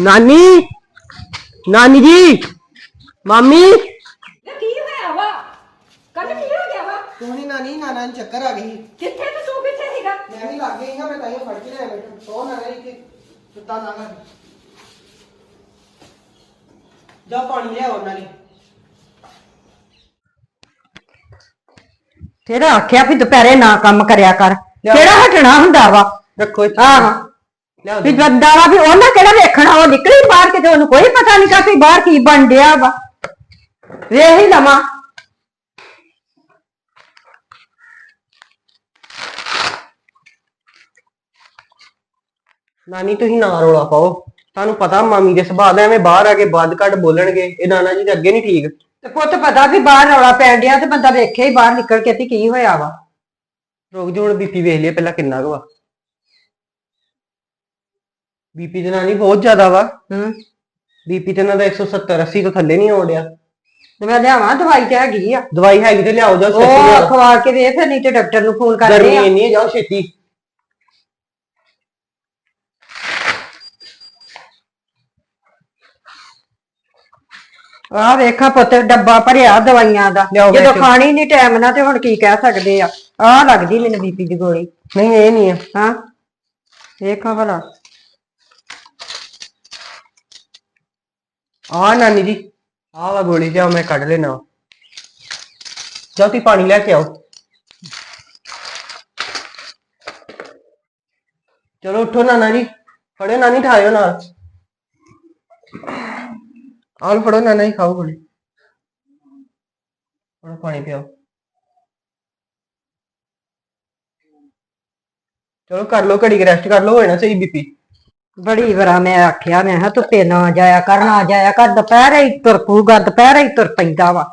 ਨਾਨੀ ਨਾਨੀ ਜੀ ਮਾਮੀ। ਇਹ ਕੀ ਹੋਇਆ ਵਾ? ਕੱਲ ਕੀ ਹੋ ਗਿਆ ਵਾ? ਤੂੰ ਨਹੀਂ ਨਾਨੀ ਨਾਨਾ ਨੂੰ ਚੱਕਰ ਆ ਗਈ। ਕਿੱਥੇ ਤੇ? ਤੂੰ ਕਿੱਥੇ ਸੀਗਾ? ਮੈਂ ਵੀ ਲੱਗ ਗਈ ਹਾਂ ਮੈਂ ਤਾਂ ਹੀ ਫੜ ਕੇ ਲਿਆ ਬੈਠਾ ਸੋ। ਨਾ ਰਹੀ ਕਿ ਸੁੱਤਾ ਨਾ ਕਰ ਜਾ ਪਾਣੀ ਲਿਆ ਉਹਨਾਂ ਨੇ। ਤੇਰਾ ਆਖਿਆ ਵੀ ਦੁਪਹਿਰੇ ਨਾ ਕੰਮ ਕਰਿਆ ਕਰ। ਕਿਹੜਾ ਹਟਣਾ ਹੁੰਦਾ ਵਾ? ਰੱਖੋ ਆਹ ਲਿਆਓ ਵੀ ਬੰਦਾ ਵਾ ਵੀ ਉਹਨਾਂ ਕਿਹੜਾ ਵੇਖਣਾ ਉਹ ਨਿਕਲੀ ਬਾਹਰ ਕਿਤੇ ਉਹਨੂੰ ਕੋਈ ਪਤਾ ਨਹੀਂ ਕਿ ਬਾਹਰ ਕੀ ਬਣ ਡਿਆ ਵਾ। ਵੇਖ ਹੀ ਲਵਾਂ। ਨਾਨੀ ਤੁਸੀਂ ਨਾ ਰੋਲਾ ਪਾਓ। ਤੁਹਾਨੂੰ ਪਤਾ ਮਾਮੀ ਦੇ ਸੁਭਾਅ ਦਾ ਐਵੇਂ ਬਾਹਰ ਆ ਕੇ ਬਾਦ ਘੱਟ ਬੋਲਣਗੇ। ਇਹ ਨਾਨਾ ਜੀ ਦੇ ਅੱਗੇ ਨਹੀਂ ਠੀਕ। ਤੇ ਪੁੱਤ ਪਤਾ ਵੀ ਬਾਹਰ ਰੌਲਾ ਪੈਣ ਡਿਆ ਤੇ ਬੰਦਾ ਵੇਖੇ ਹੀ ਬਾਹਰ ਨਿਕਲ ਕੇ ਕੀ ਹੋਇਆ ਵਾ। ਰੁਕ ਜਾ ਹੁਣ ਬੀਪੀ ਵੇਖ ਲਿਆ ਪਹਿਲਾਂ ਕਿੰਨਾ ਕੁ ਵਾ। ਬੀਪੀ ਤੇ ਨਾਨੀ ਬਹੁਤ ਜ਼ਿਆਦਾ ਵਾ ਹੂੰ ਬੀਪੀ ਤੇ ਇਹਨਾਂ ਦਾ 170 80 ਤੋਂ ਥੱਲੇ ਨਹੀਂ ਆਉਣ ਡਿਆ। ਤੇ ਮੈਂ ਲਿਆਵਾਂ ਦਵਾਈ ਤੇ ਹੈਗੀ ਆ। ਦਵਾਈ ਹੈਗੀ ਤੇ ਲਿਆਓ ਛੇਤੀ ਉਹ ਲਿਆਓ। ਖਵਾ ਕੇ ਵੇਖ ਫਿਰ ਨਹੀਂ ਤੇ ਡਾਕਟਰ ਨੂੰ ਫੋਨ ਕਰਦੇ ਗਰਮੀ ਆ। ਇੰਨੀ ਹੈ ਜਾਓ ਛੇਤੀ। ਆਹ ਵੇਖਾ ਪੁੱਤ ਡੱਬਾ ਭਰਿਆ ਦਵਾਈਆਂ ਦਾ। ਲਿਆਓ ਜਦੋਂ। ਖਾਣੀ ਨਹੀਂ ਟਾਈਮ ਨਾਲ ਤੇ ਹੁਣ ਕੀ ਕਹਿ ਸਕਦੇ ਆ? ਆਹ ਲੱਗਦੀ ਮੈਨੂੰ ਬੀਪੀ ਦੀ ਗੋਲੀ। ਨਹੀਂ ਇਹ ਨਹੀਂ ਹੈ ਹਾਂ? ਵੇਖਾਂ ਭਲਾ। ਆ ਨਾਨੀ ਜੀ, ਆਹ ਵਾ ਗੋਲੀ ਜਾਓ ਮੈਂ ਕੱਢ ਲੈਣਾ ਜਾਓ, ਤੁਸੀਂ ਪਾਣੀ ਲੈ ਕੇ ਆਓ। ਚਲੋ, ਉੱਠੋ ਨਾਨਾ ਜੀ। ਫੜੋ ਨਾਨੀ, ਠਾਇਓ ਨਾਲ। ਆਲ ਫੜੋ ਨਾਨਾ ਜੀ, ਖਾਓ ਗੋਲੀ। ਫੜੋ ਪਾਣੀ ਪਿਆਓ। ਚਲੋ, ਕਰ ਲਓ, ਘੜੀ ਰੈਸਟ ਕਰ ਲਓ ਹੋਏ ਨਾ ਸਹੀ ਬੀਪੀ। ਬੜੀ ਵਾਰਾ ਮੈਂ ਆਖਿਆ ਮੈਂ ਕਿਹਾ ਧੁੱਪੇ ਨਾ ਜਾਇਆ ਕਰ ਨਾ ਜਾਇਆ ਕਰ ਦੁਪਹਿਰੇ ਹੀ ਤੁਰ ਪਊਗਾ ਦੁਪਹਿਰੇ ਹੀ ਤੁਰ ਪੈਂਦਾ ਵਾ।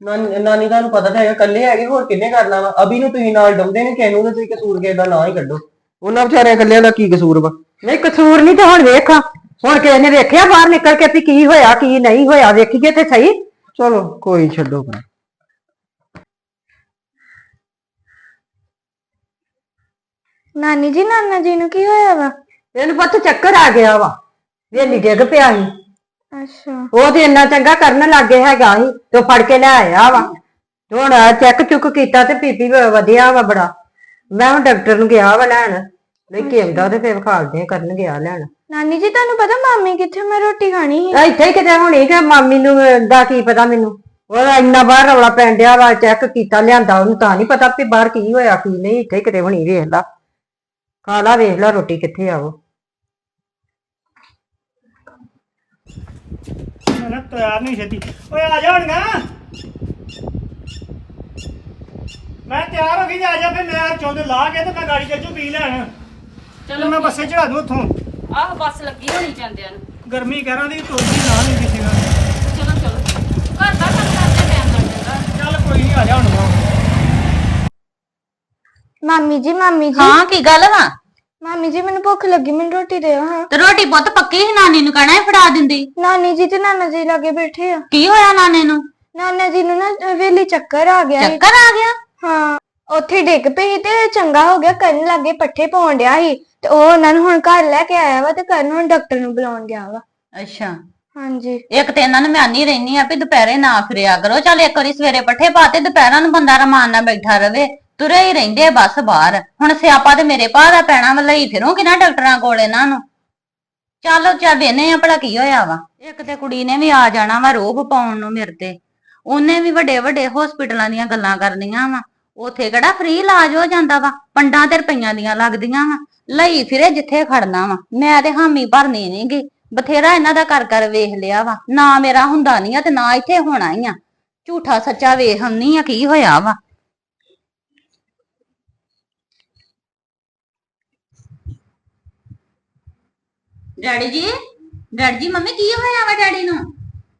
ਨਾਨੀ ਨਾਨੀ ਤੁਹਾਨੂੰ ਪਤਾ ਤਾਂ ਹੈਗਾ ਇਕੱਲੇ ਹੈਗੇ ਹੋਰ ਕਿੰਨੇ ਕਰਨਾ ਵਾ? ਅਭੀ ਨੂੰ ਤੁਸੀਂ ਨਾਲ ਡੰਦੇ ਨੇ ਕਿਹਨੂੰ ਤੇ ਤੁਸੀਂ ਕਸੂਰ ਕਿਸੇ ਦਾ ਨਾਂ ਹੀ ਕੱਢੋ। ਉਹਨਾਂ ਵਿਚਾਰਿਆਂ ਇਕੱਲਿਆਂ ਦਾ ਕੀ ਕਸੂਰ ਵਾ? ਨਹੀਂ ਕਸੂਰ ਨਹੀਂ ਤੇ ਹੁਣ ਵੇਖਾਂ। ਹੁਣ ਕਿਸੇ ਨੇ ਵੇਖਿਆ ਬਾਹਰ ਨਿਕਲ ਕੇ ਵੀ ਕੀ ਹੋਇਆ ਕੀ ਨਹੀਂ ਹੋਇਆ ਵੇਖੀਏ ਤੇ ਸਹੀ। ਚਲੋ ਕੋਈ ਨੀ, ਛੱਡੋ ਪਰ ਨਾਨੀ ਜੀ ਨਾਨਾ ਜੀ ਨੂੰ ਕੀ ਹੋਇਆ ਵਾ? ਇਹਨੂੰ ਪੁੱਤ ਚੱਕਰ ਆ ਗਿਆ ਵਾ ਵੇਲੀ ਡਿੱਗ ਪਿਆ ਸੀ। ਅੱਛਾ। ਉਹ ਤੇ ਇੰਨਾ ਚੰਗਾ ਕਰਨ ਲੱਗੇ ਹੈਗਾ ਸੀ ਤੇ ਉਹ ਫੜ ਕੇ ਲੈ ਆਇਆ ਵਾ। ਤੇ ਹੁਣ ਚੈੱਕ ਚੁੱਕ ਕੀਤਾ ਤੇ ਬੀਪੀ ਵਧਿਆ ਵਾ ਬੜਾ। ਮੈਂ ਹੁਣ ਡਾਕਟਰ ਨੂੰ ਗਿਆ ਵਾ ਲੈਣ ਨਹੀਂ ਕਿਹਦਾ ਤੇ ਫੇਰ ਖਾਲਦੇ ਕਰਨ ਗਿਆ ਲੈਣ। ਨਾਨੀ ਜੀ ਤੁਹਾਨੂੰ ਪਤਾ ਮਾਮੀ ਕਿੱਥੇ ਮੈਂ ਰੋਟੀ ਖਾਣੀ ਸੀ? ਆ ਇੱਥੇ ਹੀ ਕਿਤੇ ਹੋਣੀ ਕਿ ਮਾਮੀ ਨੂੰ ਦਾ ਕੀ ਪਤਾ ਮੈਨੂੰ। ਉਹਦਾ ਇੰਨਾ ਬਾਹਰ ਰੌਲਾ ਪੈਣ ਡਿਆ ਵਾ ਚੈੱਕ ਕੀਤਾ ਲਿਆਂਦਾ ਉਹਨੂੰ ਤਾਂ ਨਹੀਂ ਪਤਾ ਵੀ ਬਾਹਰ ਕੀ ਹੋਇਆ ਕੀ ਨਹੀਂ ਇੱਥੇ ਹੀ ਕਿਤੇ ਹੋਣੀ ਵੇਖ ਲਾ। ਖਾ ਲਾ ਵੇਖ ਲਾ ਰੋਟੀ ਕਿੱਥੇ ਆ ਉਹ। ਨਾ ਤਿਆਰ ਨਹੀਂ ਛੇਤੀ। ਓਏ ਆ ਜਾ ਹੁਣ ਗਾ ਮੈਂ ਤਿਆਰ ਹੋ ਗਈ ਤੇ ਆ ਜਾ ਫੇ ਮੈਂ ਚੁੰਦ ਲਾ ਕੇ ਤੇ ਮੈਂ ਗਾੜੀ ਚੱਲ ਜੂ ਪੀ ਲੈਣ। ਚਲੋ ਮੈਂ ਬੱਸੇ ਚੜਾ ਦੂੰ ਉੱਥੋਂ। ਆਹ ਬੱਸ ਲੱਗੀ ਹੋਣੀ ਜਾਂਦਿਆਂ ਨੂੰ। ਗਰਮੀ ਕਹਿਰਾਂ ਦੀ ਤੋੜੀ ਨਾ ਨਹੀਂ ਕਿਸੇ ਨਾਲ। ਚਲੋ ਚਲੋ। ਘਰ ਦਾ ਕੰਮ ਕਰਦੇ ਟਾਈਮ ਲੱਗ ਜਾਂਦਾ ਚੱਲ ਕੋਈ ਨਹੀਂ ਆ ਜਾ ਹੁਣ। ਗਾ। ਮਾਮੀ ਜੀ ਮਾਮੀ ਜੀ। ਹਾਂ ਕੀ ਗੱਲ ਵਾ? ਮਾਮੀ ਜੀ ਮੈਨੂੰ ਭੁੱਖ ਲੱਗੀ ਮੈਨੂੰ ਰੋਟੀ ਦਿਓ ਹਾਂ। ਤੇ ਰੋਟੀ ਪੁੱਤ ਪੱਕੀ ਸੀ ਨਾਨੀ ਨੂੰ ਕਹਿਣਾ ਸੀ ਫੜਾ ਦਿੰਦੀ? ਨਾਨੀ ਜੀ ਤੇ ਨਾਨਾ ਜੀ ਲਾਗੇ ਬੈਠੇ ਆ। ਕੀ ਹੋਇਆ ਨਾਨੇ ਨੂੰ? ਨਾਨਾ ਜੀ ਨੂੰ ਨਾ ਵੇਲੀ ਚੱਕਰ ਆ ਗਿਆ ਸੀ। ਚੱਕਰ ਆ ਗਿਆ? ਹਾਂ ਉੱਥੇ ਡਿੱਗ ਪਈ ਤੇ ਚੰਗਾ ਹੋ ਗਿਆ ਕਰਨ ਲੱਗੇ ਪੱਠੇ ਪਾਉਣ ਡਿਆ ਸੀ। ਤੇ ਉਹ ਉਹਨਾਂ ਨੂੰ ਹੁਣ ਘਰ ਲੈ ਕੇ ਆਇਆ ਵਾ ਤੇ ਕਰਨ ਹੁਣ ਡਾਕਟਰ ਨੂੰ ਬੁਲਾਉਣ ਗਿਆ ਵਾ। ਅੱਛਾ। ਹਾਂਜੀ। ਇੱਕ ਤੇ ਇਹਨਾਂ ਨੂੰ ਮੈਂ ਆਨੀ ਰਹਿਨੀ ਆ ਵੀ ਦੁਪਹਿਰੇ ਨਾ ਫਿਰਿਆ ਕਰੋ। ਚੱਲ ਇੱਕ ਵਾਰੀ ਸਵੇਰੇ ਪੱਠੇ ਪਾਤੇ ਦੁਪਹਿਰਾਂ ਨੂੰ ਬੰਦਾ ਰਮਾਨ ਨਾਲ ਬੈਠਾ ਰਵੇ। ਤੁਰੇ ਹੀ ਰਹਿੰਦੇ ਆ ਬਸ ਬਾਹਰ। ਹੁਣ ਸਿਆਪਾ ਤੇ ਮੇਰੇ ਭਾ ਦਾ ਪੈਣਾ ਵਾ, ਲਈ ਫਿਰੂੰਗੀ ਨਾ ਡਾਕਟਰਾਂ ਕੋਲ ਇਹਨਾਂ ਨੂੰ। ਚੱਲ ਚਾ ਵੇਨੇ ਆ ਭਲਾ ਕੀ ਹੋਇਆ ਵਾ? ਇੱਕ ਤੇ ਕੁੜੀ ਨੇ ਵੀ ਆ ਜਾਣਾ ਵਾ ਰੋਬ ਪਾਉਣ ਨੂੰ ਮੇਰੇ ਤੇ। ਉਹਨੇ ਵੀ ਵੱਡੇ ਵੱਡੇ ਹਸਪੀਟਲਾਂ ਦੀਆਂ ਗੱਲਾਂ ਕਰਨੀਆਂ ਵਾ। ਉਥੇ ਕਿਹੜਾ ਫ੍ਰੀ ਇਲਾਜ ਹੋ ਜਾਂਦਾ ਵਾ? ਪੰਡਾਂ ਤੇ ਰੁਪਈਆਂ ਦੀਆਂ ਲੱਗਦੀਆਂ ਵਾ। ਲਈ ਫਿਰੇ ਜਿੱਥੇ ਖੜਨਾ ਵਾ। ਮੈਂ ਤੇ ਹਾਮੀ ਭਰਨੀ ਨਹੀਂਗੀ ਬਥੇਰਾ ਇਹਨਾਂ ਦਾ ਕਰ ਕਰ ਵੇਖ ਲਿਆ ਵਾ। ਨਾ ਮੇਰਾ ਹੁੰਦਾ ਨਹੀਂ ਆ ਤੇ ਨਾ ਇੱਥੇ ਹੋਣਾ ਹੀ ਆ। ਝੂਠਾ ਸੱਚਾ ਵੇਖ ਹੰਨੀ ਆ ਕੀ ਹੋਇਆ ਵਾ। ਡੈਡੀ ਜੀ ਡੈਡੀ ਜੀ ਮੰਮੀ ਕੀ ਹੋਇਆ ਵਾ ਡੈਡੀ ਨੂੰ?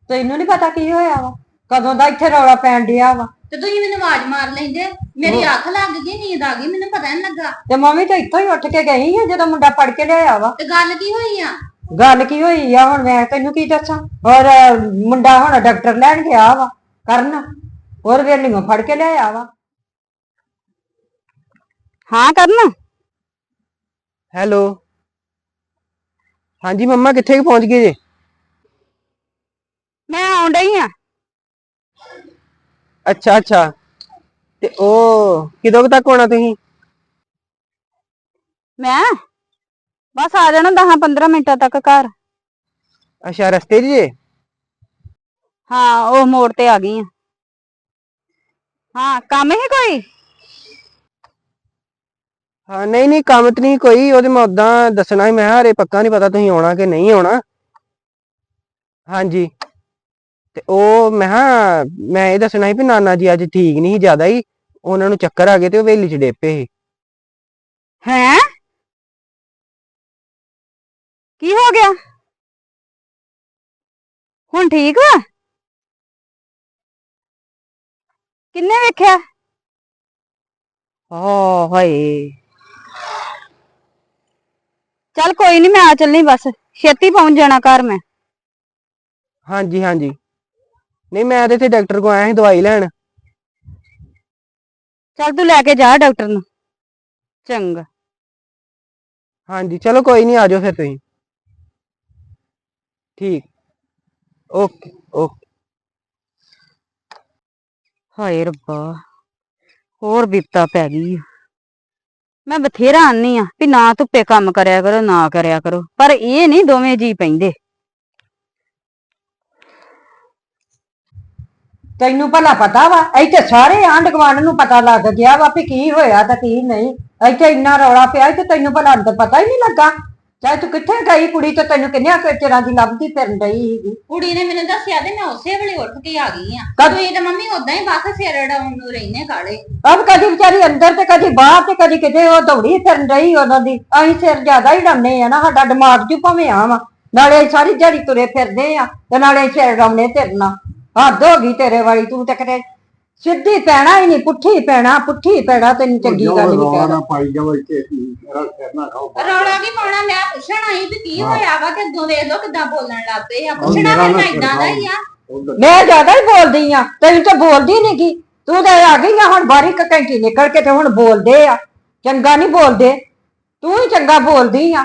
ਤੈਨੂੰ ਨਹੀਂ ਪਤਾ ਕੀ ਹੋਇਆ ਵਾ? ਕਦੋਂ ਦਾ ਇੱਥੇ ਰੌਲਾ ਪੈਣ ਡਿਆ ਵਾ? ਤੇ ਤੁਸੀਂ ਮੈਨੂੰ ਆਵਾਜ਼ ਮਾਰ ਲੈਂਦੇ। ਮੇਰੀ ਅੱਖ ਲੱਗ ਗਈ ਨੀਂਦ ਆ ਗਈ ਮੈਨੂੰ ਪਤਾ ਨਹੀਂ ਲੱਗਾ। ਤੇ ਮੰਮੀ ਤਾਂ ਇੱਥੋਂ ਹੀ ਉੱਠ ਕੇ ਗਈ ਆ ਜਦੋਂ ਮੁੰਡਾ ਫੜ ਕੇ ਲਿਆਇਆ ਵਾ? ਤੇ ਗੱਲ ਕੀ ਹੋਈ ਆ? ਗੱਲ ਕੀ ਹੋਈ ਆ? ਹੁਣ ਮੈਂ ਤੈਨੂੰ ਕੀ ਦੱਸਾਂ? ਔਰ ਮੁੰਡਾ ਹੁਣ ਡਾਕਟਰ ਲੈਣ ਗਿਆ ਵਾ ਕਰਨ। ਹੋਰ ਵੇਲੀਆਂ ਫੜ ਕੇ ਲਿਆਇਆ ਵਾ। ਹਾਂ ਕਰਨ। ਹੈਲੋ। ਹਾਂਜੀ ਮੰਮਾ ਕਿੱਥੇ ਕੁ ਪਹੁੰਚ ਗਏ ਜੇ? ਮੈਂ ਆਉਣ ਡਈ ਆ। ਅੱਛਾ ਅੱਛਾ। ਤੇ ਉਹ ਕਿਦੋਂ ਕੁ ਤੱਕ ਆਉਣਾ ਤੁਸੀਂ? ਮੈਂ? ਬਸ ਆ ਜਾਣਾ 10 15 ਮਿੰਟਾਂ ਤੱਕ ਘਰ। ਅੱਛਾ ਰਸਤੇ 'ਚ ਜੇ? ਹਾਂ ਉਹ ਮੋੜ ਤੇ ਆ ਗਈ ਆ। ਹਾਂ ਕੰਮ ਹੀ ਕੋਈ? ਹਾਂ ਨਹੀਂ ਨਹੀਂ ਕੰਮ ਤੇ ਨਹੀਂ ਕੋਈ ਉਹਦੇ ਮੈਂ ਉਦਾਂ ਦੱਸਣਾ ਸੀ ਮੈਂ ਹਰੇ ਪੱਕਾ ਨਹੀਂ ਪਤਾ ਤੁਸੀਂ ਆਉਣਾ ਕਿ ਨਹੀਂ ਆਉਣਾ। ਹਾਂਜੀ। ਤੇ ਉਹ ਮੈਂ ਕਿਹਾ ਮੈਂ ਇਹ ਦੱਸਣਾ ਸੀ ਵੀ ਨਾਨਾ ਜੀ ਅੱਜ ਠੀਕ ਨਹੀਂ ਸੀ ਜ਼ਿਆਦਾ ਹੀ ਉਹਨਾਂ ਨੂੰ ਚੱਕਰ ਆ ਗਏ ਤੇ ਉਹ ਵੇਲੀ 'ਚ ਡੇਪੇ ਸੀ। ਹੈ? ਕੀ ਹੋ ਗਿਆ? ਹੁਣ ਠੀਕ ਵਾ? ਕਿੰਨੇ ਵੇਖਿਆ? ਓ ਹਾਏ। ਚੱਲ ਕੋਈ ਨਹੀਂ ਮੈਂ ਆ ਚੱਲਣੀ ਬਸ। ਛੇਤੀ ਪਹੁੰਚ ਜਾਣਾ ਘਰ ਮੈਂ। ਹਾਂਜੀ ਹਾਂਜੀ। ਨਹੀਂ ਮੈਂ ਤੇ ਇੱਥੇ ਡਾਕਟਰ ਕੋ ਆਇਆ ਸੀ ਦਵਾਈ ਲੈਣ। ਚੱਲ ਤੂੰ ਲੈ ਕੇ ਜਾ ਡਾਕਟਰ ਨੂੰ। ਚੰਗਾ। ਹਾਂਜੀ ਚਲੋ ਕੋਈ ਨਹੀਂ ਆ ਜਾਓ ਫਿਰ ਤੁਸੀਂ। ਠੀਕ। Okay okay. ਹਾਏ ਰੱਬਾ ਹੋਰ ਬਿਪਤਾ ਪੈ ਗਈ ਆ। ਮੈਂ ਬਥੇਰਾ ਆਨੀ ਆ ਵੀ ਨਾ ਧੁੱਪੇ ਕੰਮ ਕਰਿਆ ਕਰੋ, ਨਾ ਕਰਿਆ ਕਰੋ, ਪਰ ਇਹ ਨਹੀਂ ਦੋਵੇਂ ਜੀ ਪੈਂਦੇ। ਤੈਨੂੰ ਭਲਾ ਪਤਾ ਵਾ, ਇੱਥੇ ਸਾਰੇ ਆਂਢ ਗੁਆਂਢ ਨੂੰ ਪਤਾ ਲੱਗ ਗਿਆ ਵਾ ਵੀ ਕੀ ਹੋਇਆ ਤੇ ਕੀ ਨਹੀਂ। ਇੱਥੇ ਇੰਨਾ ਰੌਲਾ ਪਿਆ ਤੇ ਤੈਨੂੰ ਭਲਾ ਅੰਦਰ ਪਤਾ ਹੀ ਨਹੀਂ ਲੱਗਾ। ਚਾਹੇ ਤੂੰ ਕਿੱਥੇ ਗਈ ਕੁੜੀ ਤੇ ਤੈਨੂੰ ਕਿੰਨਿਆਂ ਕੁ ਚਿਰਾਂ ਦੀ ਲੱਭਦੀ ਫਿਰਨ ਡਈ ਸੀਗੀ? ਕੁੜੀ ਨੇ ਮੈਨੂੰ ਦੱਸਿਆ ਤੇ ਮੈਂ ਉਸੇ ਵੇਲੇ ਉੱਠ ਕੇ ਆ ਗਈ ਆ ਕਦ- ਤੁਸੀਂ ਤਾਂ ਮੰਮੀ ਉਦਾਂ ਹੀ ਬਸ ਸਿਰ ਡਾਉਣ ਨੂੰ ਰਹਿੰਦੇ ਕਾਲੇ। ਅਬ ਕਦੀ ਵਿਚਾਰੀ ਅੰਦਰ ਤੇ ਕਦੀ ਬਾਹਰ ਤੇ ਕਦੀ ਕਿਤੇ ਉਹ ਦੌੜੀ ਫਿਰਨ ਰਹੀ ਉਹਨਾਂ ਦੀ। ਅਸੀਂ ਸਿਰ ਜ਼ਿਆਦਾ ਹੀ ਡਾਉਂਦੇ ਆ ਨਾ ਸਾਡਾ ਦਿਮਾਗ 'ਚ ਭਾਵੇਂ ਆ ਵਾ ਨਾਲੇ ਅਸੀਂ ਸਾਰੀ ਦਿਹਾੜੀ ਤੁਰੇ ਫਿਰਦੇ ਆ ਤੇ ਨਾਲੇ ਸਿਰ ਡਾਉਣੇ ਫਿਰਨਾ। ਹੱਦ ਹੋ ਗਈ ਤੇਰੇ ਵਾਲੀ ਤੂੰ ਤੇ ਕਿਤੇ ਸਿੱਧੀ ਪੈਣਾ ਹੀ ਨਹੀਂ ਪੁੱਠੀ ਪੈਣਾ ਪੁੱਠੀ ਪੈਣਾ ਤੈਨੂੰ ਚੰਗੀ ਗੱਲ ਨਹੀਂ ਕਹਿਣਾ। ਪਾਈ ਜਾਵੇ ਕਿ ਮੇਰਾ ਕਰਨਾ ਖਾਓ ਰੌਲਾ ਕੀ ਪਾਉਣਾ? ਮੈਂ ਪੁੱਛਣ ਆਈ ਵੀ ਕੀ ਹੋਇਆ ਵਾ ਤੇ ਅੱਗੋਂ ਵੇਖ ਲੋ ਕਿਦਾਂ ਬੋਲਣ ਲੱਗ ਪਏ ਆ। ਪੁੱਛਣਾ ਨਾ ਮੈਂ ਇਦਾਂ ਦਾ ਹੀ ਆ। ਮੈਂ ਜ਼ਿਆਦਾ ਹੀ ਬੋਲਦੀ ਆ ਤੈਨੂੰ ਤਾਂ ਬੋਲਦੀ ਨਹੀਂ ਗੀ। ਤੂੰ ਤਾਂ ਆ ਗਈ ਆ ਹੁਣ ਬਾਰੀ ਕ ਘੰਟੀ ਨਿਕਲ ਕੇ ਤੇ ਹੁਣ ਬੋਲਦੇ ਆ। ਚੰਗਾ ਨਹੀਂ ਬੋਲਦੇ। ਤੂੰ ਹੀ ਚੰਗਾ ਬੋਲਦੀ ਆ।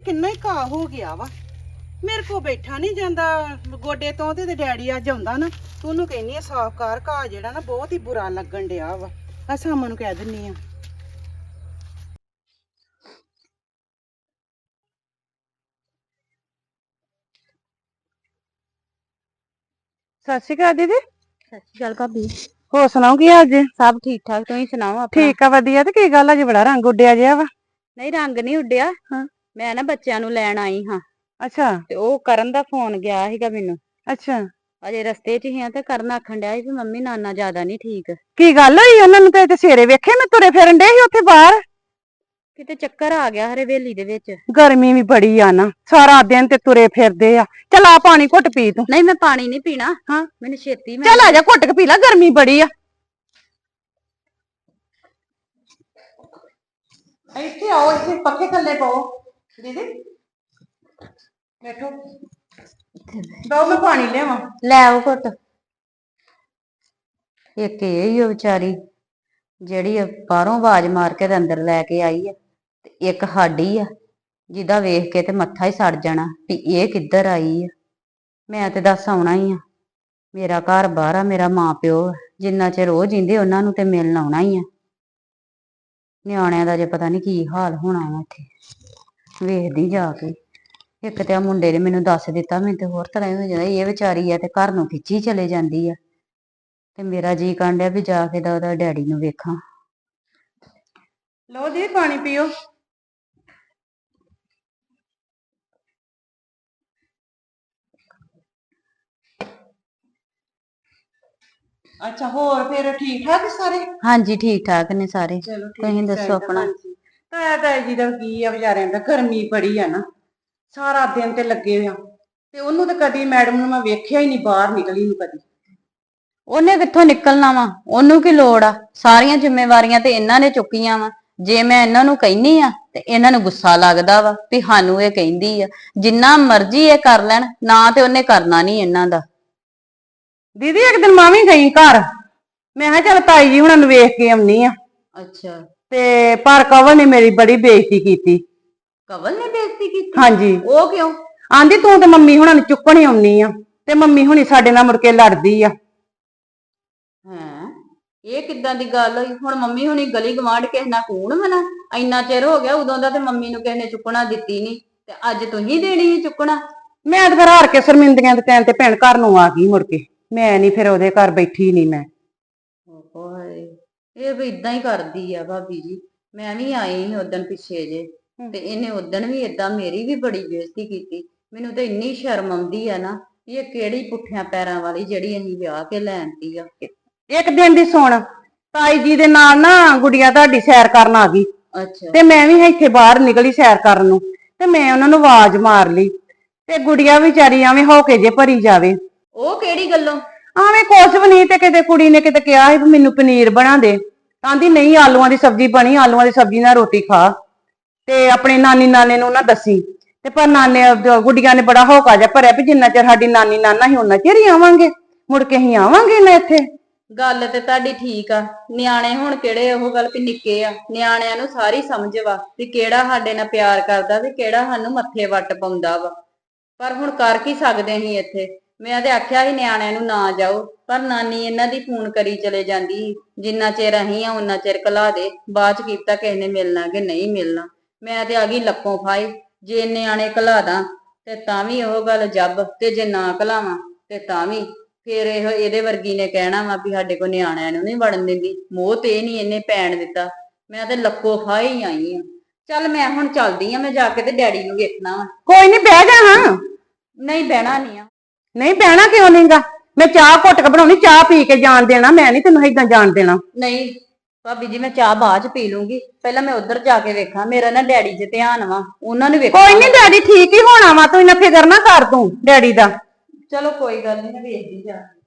ਕਿੰਨਾ ਹੀ ਘਾਹ ਹੋ ਗਿਆ ਵਾ। ਮੇਰੇ ਕੋ ਬੈਠਾ ਨਹੀਂ ਜਾਂਦਾ। ਗੋਡੇ ਤੋਂ ਤੇ ਡੈਡੀ ਅੱਜ ਆਉਂਦਾ ਨਾ ਤੂੰ ਉਹਨੂੰ ਕਹਿੰਨੀ ਆ ਸਾਫ਼ ਕਰ ਘਾਹ ਜਿਹੜਾ ਨਾ ਬਹੁਤ ਹੀ ਬੁਰਾ ਲੱਗਣ ਡਿਆ ਵਾ। ਆ ਸਾਮਾਂ ਨੂੰ ਕਹਿ ਦਿੰਨੀ ਆ। ਸਤਿ ਸ਼੍ਰੀ ਅਕਾਲ ਦੀਦੀ। ਚੱਲ ਭਾਬੀ। ਹੋਰ ਸੁਣਾਓ ਕੀ ਹਾਲ ਜੇ? ਸਭ ਠੀਕ ਠਾਕ ਤੁਸੀਂ ਸੁਣਾਓ ਆਪਣਾ? ਠੀਕ ਆ ਵਧੀਆ। ਤੇ ਕੀ ਗੱਲ ਅੱਜ ਬੜਾ ਰੰਗ ਉੱਡਿਆ ਜਿਆ ਵਾ। ਨਹੀਂ ਰੰਗ ਨਹੀਂ ਉੱਡਿਆ। ਹਾਂ। ਮੈਂ ਨਾ ਬੱਚਿਆਂ ਨੂੰ ਲੈਣ ਆਈ ਹਾਂ। ਅੱਛਾ। ਤੇ ਉਹ ਕਰਨ ਦਾ ਫੋਨ ਗਿਆ ਸੀਗਾ ਮੈਨੂੰ। ਅੱਛਾ। ਅਜੇ ਰਸਤੇ 'ਚ ਹੀ ਆ ਤੇ ਕਰਨ ਆਖਣ ਡਿਆ ਸੀ ਵੀ ਮੰਮੀ ਨਾਨਾ ਜ਼ਿਆਦਾ ਨਹੀਂ ਠੀਕ। ਕੀ ਗੱਲ ਹੋਈ? ਉਹਨਾਂ ਨੂੰ ਤੇ ਤੇ ਸਵੇਰੇ ਵੇਖੇ ਮੈਂ ਤੁਰੇ ਫਿਰਨ ਡੇ ਸੀ ਉੱਥੇ ਬਾਹਰ। ਕਿਤੇ ਚੱਕਰ ਆ ਗਿਆ ਹਰੇ ਵੇਲੀ ਦੇ ਵਿੱਚ। ਗਰਮੀ ਵੀ ਬੜੀ ਆ ਨਾ। ਸਾਰਾ ਦਿਨ ਤੇ ਤੁਰੇ ਫਿਰਦੇ ਆ। ਚਲ ਆ ਪਾਣੀ ਘੁੱਟ ਪੀ ਤੂੰ। ਨਹੀਂ ਮੈਂ ਪਾਣੀ ਨਹੀਂ ਪੀਣਾ। ਹਾਂ। ਮੈਨੂੰ ਛੇਤੀ ਮੈਂ ਚੱਲ ਆ ਜਾ ਘੁੱਟ ਕੇ ਪੀ ਲੈ ਗਰਮੀ ਬੜੀ ਆ। ਇੱਥੇ ਆਓ ਇੱਥੇ ਪੱਖੇ ਥੱਲੇ ਪਾਓ। ਦੀਦੀ। ਬੈਠੋ। ਦੋ ਮੈਂ ਪਾਣੀ ਲਿਆਵਾਂ। ਲੈ ਆਓ ਘੁੱਟ। ਇੱਕ ਇਹ ਹੀ ਉਹ ਵਿਚਾਰੀ, ਜਿਹੜੀ ਇਹ ਬਾਹਰੋਂ ਆਵਾਜ਼ ਮਾਰ ਕੇ ਤੇ ਅੰਦਰ ਲੈ ਕੇ ਆਈ ਆ, ਤੇ ਇੱਕ ਸਾਡੀ ਆ, ਜਿਹਦਾ ਵੇਖ ਕੇ ਤੇ ਮੱਥਾ ਹੀ ਸੜ ਜਾਣਾ ਵੀ ਇਹ ਕਿੱਧਰ ਆਈ ਆ। ਮੈਂ ਤੇ ਦੱਸ ਆਉਣਾ ਹੀ ਆ, ਮੇਰਾ ਘਰ ਬਾਹਰ ਆ, ਮੇਰਾ ਮਾਂ ਪਿਓ ਆ, ਜਿੰਨਾ ਚਿਰ ਉਹ ਜਿੰਦੇ ਉਹਨਾਂ ਨੂੰ ਤੇ ਮਿਲਣ ਆਉਣਾ ਹੀ ਆ। ਨਿਆਣਿਆਂ ਦਾ ਜੇ ਪਤਾ ਨਹੀਂ ਕੀ ਹਾਲ ਹੋਣਾ ਵਾ ਇੱਥੇ। ਵੇਖਦੀ ਜਾ ਕੇ। ਇੱਕ ਤੇ ਆ ਮੁੰਡੇ ਨੇ ਮੈਨੂੰ ਦੱਸ ਦਿੱਤਾ ਮੈਨੂੰ ਤੇ ਹੋਰ ਤਰ੍ਹਾਂ ਹੀ ਹੋ ਜਾਂਦਾ ਇਹ ਵਿਚਾਰੀ ਆ ਤੇ ਘਰ ਨੂੰ ਖਿੱਚੀ ਚਲੇ ਜਾਂਦੀ ਆ। ਤੇ ਮੇਰਾ ਜੀ ਕਾਂਡਿਆ ਵੀ ਜਾ ਕੇ ਦਾ ਉਹਦਾ ਡੈਡੀ ਨੂੰ ਵੇਖਾਂ। ਲਓ ਜੀ ਪਾਣੀ ਪੀਓ। ਅੱਛਾ ਹੋਰ ਫਿਰ ਠੀਕ ਠਾਕ ਸਾਰੇ? ਹਾਂਜੀ ਠੀਕ ਠਾਕ ਨੇ ਸਾਰੇ। ਚਲੋ ਠੀਕ ਤੁਸੀਂ ਦੱਸੋ ਚਾਹੀਦਾ, ਆਪਣਾ। ਹਾਂਜੀ। ਤਾਂ ਤਾਈ ਜੀ ਦਾ ਕੀ ਆ ਵਿਚਾਰਿਆਂ ਦਾ ਗਰਮੀ ਬੜੀ ਆ ਨਾ। ਸਾਰਾ ਦਿਨ ਤੇ ਲੱਗੇ ਆ। ਤੇ ਉਹਨੂੰ ਤਾਂ ਕਦੀ ਮੈਡਮ ਨੂੰ ਮੈਂ ਵੇਖਿਆ ਹੀ ਨਹੀਂ ਬਾਹਰ ਨਿਕਲੀ ਨੂੰ ਕਦੀ। ਉਹਨੇ ਕਿੱਥੋਂ ਨਿਕਲਣਾ ਵਾ? ਉਹਨੂੰ ਕੀ ਲੋੜ ਆ? ਸਾਰੀਆਂ ਜ਼ਿੰਮੇਵਾਰੀਆਂ ਤੇ ਇਹਨਾਂ ਨੇ ਚੁੱਕੀਆਂ ਵਾ। ਜੇ ਮੈਂ ਇਹਨਾਂ ਨੂੰ ਕਹਿਨੀ ਆ ਤੇ ਇਹਨਾਂ ਨੂੰ ਗੁੱਸਾ ਲੱਗਦਾ ਵਾ ਵੀ ਸਾਨੂੰ ਇਹ ਕਹਿੰਦੀ ਆ। ਜਿੰਨਾ ਮਰਜ਼ੀ ਇਹ ਕਰ ਲੈਣ ਨਾ ਤੇ ਉਹਨੇ ਕਰਨਾ ਨਹੀਂ ਇਹਨਾਂ ਦਾ। ਦੀਦੀ ਇੱਕ ਦਿਨ ਮੈਂ ਵੀ ਗਈ ਘਰ। ਮੈਂ ਕਿਹਾ ਚੱਲ ਤਾਈ ਜੀ ਹੁਣਾਂ ਨੂੰ ਵੇਖ ਕੇ ਆਉਣੀ ਆ। ਅੱਛਾ। ਤੇ ਪਰ ਕਵਲ ਨੇ ਮੇਰੀ ਬੜੀ ਬੇਇੱਜ਼ਤੀ ਕੀਤੀ। ਕਵਲ ਨੇ ਬੇਇੱਜ਼ਤੀ ਕੀਤੀ? ਹਾਂਜੀ। ਉਹ ਕਿਉਂ? ਆਂਦੀ ਤੂੰ ਤੇ ਮੰਮੀ ਹੁਣਾਂ ਨੂੰ ਚੁੱਕਣ ਹੀ ਆਉਣੀ ਆ ਤੇ ਮੰਮੀ ਹੁਣੀ ਸਾਡੇ ਨਾਲ ਮੁੜ ਕੇ ਲੜਦੀ ਆ। ਹੈਂ? ਇਹ ਕਿੱਦਾਂ ਦੀ ਗੱਲ ਹੋਈ? ਹੁਣ ਮੰਮੀ ਹੁਣੀ ਗਲੀ ਗਵਾਂਢ ਕਿਸੇ ਨਾਲ ਕੂਣ ਮਨਾ? ਇੰਨਾ ਚਿਰ ਹੋ ਗਿਆ ਉਦੋਂ ਦਾ ਤੇ ਮੰਮੀ ਨੂੰ ਕਿਸੇ ਨੇ ਚੁੱਕਣਾ ਦਿੱਤੀ ਨਹੀਂ ਤੇ ਅੱਜ ਤੁਸੀਂ ਦੇਣੀ ਹੈ ਚੁੱਕਣਾ। ਮੈਂ ਤਾਂ ਫਿਰ ਹਾਰ ਕੇ ਸ਼ਰਮਿੰਦੀਆਂ ਦੇ ਟਾਈਮ ਤੇ ਭੈਣ ਘਰ ਨੂੰ ਆ ਗਈ ਮੁੜ ਕੇ। ਮੈਂ ਨਹੀਂ ਫਿਰ ਉਹਦੇ ਘਰ ਬੈਠੀ ਨਹੀਂ ਮੈਂ। ਓਏ ਇਹ ਵੀ ਇਦਾਂ ਹੀ ਕਰਦੀ ਆ ਭਾਬੀ ਜੀ। ਮੈਂ ਵੀ ਆਈ ਸੀ ਉਦੋਂ ਪਿੱਛੇ ਜੇ। ਤੇ ਇਹਨੇ ਉਦੋਂ ਵੀ ਇਦਾਂ ਮੇਰੀ ਵੀ ਬੜੀ ਬੇਇੱਜ਼ਤੀ ਕੀਤੀ। ਮੈਨੂੰ ਤੇ ਇੰਨੀ ਸ਼ਰਮ ਆਉਂਦੀ ਆ ਨਾ ਵੀ ਇਹ ਕਿਹੜੀ ਪੁੱਠਿਆਂ ਪੈਰਾਂ ਵਾਲੀ ਜਿਹੜੀ ਅਸੀਂ ਵਿਆਹ ਕੇ ਲੈਣਦੀ ਆ। ਇੱਕ ਦਿਨ ਦੀ ਸੁਣ ਤਾਈ ਜੀ ਦੇ ਨਾਲ ਨਾ ਗੁੜੀਆ ਤੁਹਾਡੀ ਸੈਰ ਕਰਨ ਆ ਗਈ। ਅੱਛਾ। ਤੇ ਮੈਂ ਵੀ ਇੱਥੇ ਬਾਹਰ ਨਿਕਲੀ ਸੈਰ ਕਰਨ ਨੂੰ ਤੇ ਮੈਂ ਉਹਨਾਂ ਨੂੰ ਆਵਾਜ਼ ਮਾਰ ਲਈ। ਤੇ ਗੁੜੀਆ ਵਿਚਾਰੀ ਐਵੇਂ ਹੋ ਕੇ ਜੇ ਭਰੀ ਜਾਵੇ। ਉਹ ਕਿਹੜੀ ਗੱਲੋਂ? ਆਵੇਂ ਕੁਛ ਵੀ ਨਹੀਂ ਤੇ ਕਿਤੇ ਕੁੜੀ ਨੇ ਕਿਤੇ ਕਿਹਾ ਸੀ ਵੀ ਮੈਨੂੰ ਪਨੀਰ ਬਣਾ ਦੇ। ਕਹਿੰਦੀ ਨਹੀਂ ਆਲੂਆਂ ਦੀ ਸਬਜ਼ੀ ਬਣੀ ਆਲੂਆਂ ਦੀ ਸਬਜ਼ੀ ਨਾਲ ਰੋਟੀ ਖਾ। ਤੇ ਆਪਣੇ ਨਾਨੀ ਨਾਨੇ ਨੂੰ ਨਾ ਦੱਸੀ। ਤੇ ਪਰ ਨਾਨੇ ਗੁੱਡੀਆਂ ਨੇ ਬੜਾ ਹੌਕਾ ਜਿਹਾ ਭਰਿਆ ਵੀ ਜਿੰਨਾ ਚਿਰ ਸਾਡੀ ਨਾਨੀ ਨਾਨਾ ਹੀ ਉਹਨਾਂ ਚਿਰ ਹੀ ਆਵਾਂਗੇ। ਮੁੜ ਕੇ ਅਸੀਂ ਆਵਾਂਗੇ ਨਾ ਇੱਥੇ। ਗੱਲ ਤੇ ਤੁਹਾਡੀ ਠੀਕ ਆ। ਨਿਆਣੇ ਹੁਣ ਕਿਹੜੇ ਉਹ ਗੱਲ ਵੀ ਨਿੱਕੇ ਆ। ਨਿਆਣਿਆਂ ਨੂੰ ਸਾਰੀ ਸਮਝ ਵਾ ਵੀ ਕਿਹੜਾ ਸਾਡੇ ਨਾਲ ਪਿਆਰ ਕਰਦਾ ਤੇ ਕਿਹੜਾ ਸਾਨੂੰ ਮੱਥੇ ਵੱਟ ਪਾਉਂਦਾ ਵਾ। ਪਰ ਹੁਣ ਕਰ ਕੀ ਸਕਦੇ ਅਸੀਂ ਇੱਥੇ? ਮੈਂ ਤੇ ਆਖਿਆ ਸੀ ਨਿਆਣਿਆਂ ਨੂੰ ਨਾ ਜਾਓ, ਪਰ ਨਾਨੀ ਇਹਨਾਂ ਦੀ ਫੋਨ ਕਰੀ ਚਲੇ ਜਾਂਦੀ ਸੀ। ਜਿੰਨਾ ਚਿਰ ਅਸੀਂ ਆ ਉਹਨਾਂ ਚਿਰ ਕਲਾ ਦੇ। ਬਾਅਦ ਚ ਕੀਤਾ ਕਿਸੇ ਨੇ ਮਿਲਣਾ ਕਿ ਨਹੀਂ ਮਿਲਣਾ। ਮੈਂ ਤੇ ਆ ਗਈ ਲੱਪੋਂ ਫਾਈ ਜੇ ਨਿਆਣੇ ਕਲਾ ਦਾਂ ਤੇ ਤਾਂ ਵੀ ਉਹ ਗੱਲ ਜੱਬ ਤੇ ਜੇ ਨਾ ਕਲਾਵਾਂ ਤੇ ਤਾਂ ਵੀ। ਫਿਰ ਇਹ ਇਹਦੇ ਵਰਗੀ ਨੇ ਕਹਿਣਾ ਵਾ ਵੀ ਸਾਡੇ ਕੋ ਨਿਆਣਿਆਂ ਨੂੰ ਨਹੀਂ ਵੜਨ ਦਿੰਦੀ ਮੋਹ ਤੇ ਨਹੀਂ ਇਹਨੇ ਪੈਣ ਦਿੱਤਾ। ਮੈਂ ਤੇ ਲੱਕੋ ਫਾਈ ਹੀ ਆਈ ਆ। ਚੱਲ ਮੈਂ ਹੁਣ ਚੱਲਦੀ ਆ ਮੈਂ ਜਾ ਕੇ ਤੇ ਡੈਡੀ ਨੂੰ ਵੇਖਣਾ ਵਾ। ਕੋਈ ਨਹੀਂ ਬਹਿ ਜਾ ਹਾਂ। ਨਹੀਂ ਬਹਿਣਾ ਨਹੀਂ ਆ। ਨਹੀਂ ਬਹਿਣਾ ਕਿਉਂ ਨਹੀਂਗਾ ਮੈਂ ਚਾਹ ਘੁੱਟ ਕੇ ਬਣਾਉਣੀ ਚਾਹ ਪੀ ਕੇ ਜਾਣ ਦੇਣਾ ਮੈਂ ਨਹੀਂ ਤੈਨੂੰ ਏਦਾਂ ਜਾਣ ਦੇਣਾ। ਨਹੀਂ ਭਾਬੀ ਜੀ ਮੈਂ ਚਾਹ ਬਾਅਦ ਚ ਪੀ ਲੂੰਗੀ। ਪਹਿਲਾਂ ਮੈਂ ਉੱਧਰ ਜਾ ਕੇ ਵੇਖਾਂ। ਮੇਰਾ ਨਾ ਡੈਡੀ 'ਚ ਧਿਆਨ ਵਾ ਉਹਨਾਂ ਨੂੰ ਵੇਖਾਂ। ਕੋਈ ਨਹੀਂ ਡੈਡੀ ਠੀਕ ਹੀ ਹੋਣਾ ਵਾ। ਤੂੰ ਇੰਨਾ ਫਿਕਰ ਨਾ ਕਰ ਤੂੰ ਡੈਡੀ ਦਾ। ਚਲੋ ਕੋਈ ਗੱਲ ਨਹੀਂ ਮੈਂ ਵੇਖਦੀ ਜਾ ਕੇ।